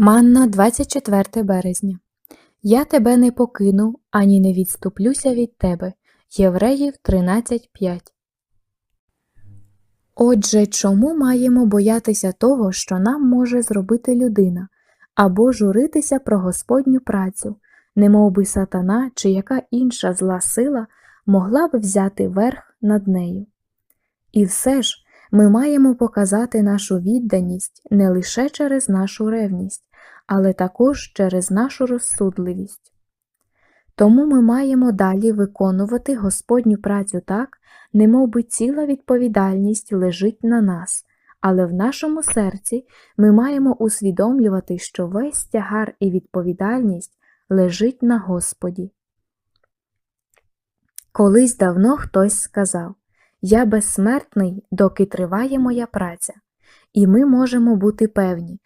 Манна, 24 березня. Я тебе не покину, ані не відступлюся від тебе. Євреїв 13.5 Отже, чому маємо боятися того, що нам може зробити людина, або журитися про Господню працю, немов би сатана чи яка інша зла сила могла б взяти верх над нею? І все ж ми маємо показати нашу відданість не лише через нашу ревність, але також через нашу розсудливість. Тому ми маємо далі виконувати Господню працю так, немов би ціла відповідальність лежить на нас, але в нашому серці ми маємо усвідомлювати, що весь тягар і відповідальність лежить на Господі. Колись давно хтось сказав Я безсмертний, доки триває моя праця, і ми можемо бути певні,